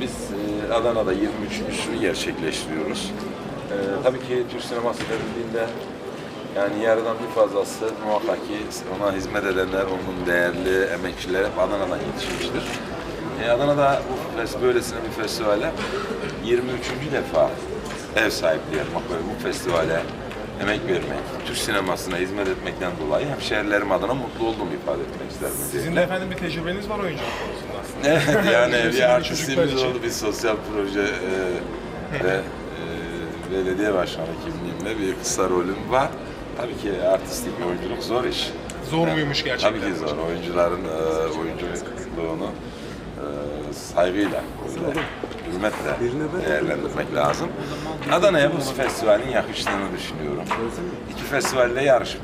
Biz e, Adana'da 23.sünü gerçekleştiriyoruz. E, tabii ki Türk sineması denildiğinde yani yarıdan bir fazlası muhakkak ki ona hizmet edenler, onun değerli emekçiler hep Adana'dan yetişmiştir. E, Adana'da bu böylesine bir festivale 23. defa ev sahipliği yapmak ve bu festivale emek vermek, Türk sinemasına hizmet etmekten dolayı hemşehrilerim adına mutlu olduğumu ifade etmek isterim. Sizin de efendim bir tecrübeniz var oyunculuk konusunda. Evet yani bir artistimiz oldu bir sosyal proje e, ve e, belediye başkanı kimliğimle bir kısa rolüm var. Tabii ki artistik bir oyunculuk zor iş. Zor muymuş gerçekten? Tabii ki zor. Oyuncuların e, oyunculuğunu saygıyla, böyle, hürmetle değerlendirmek lazım. Adana'ya bu festivalin yakıştığını düşünüyorum. İki festivalde yarışıp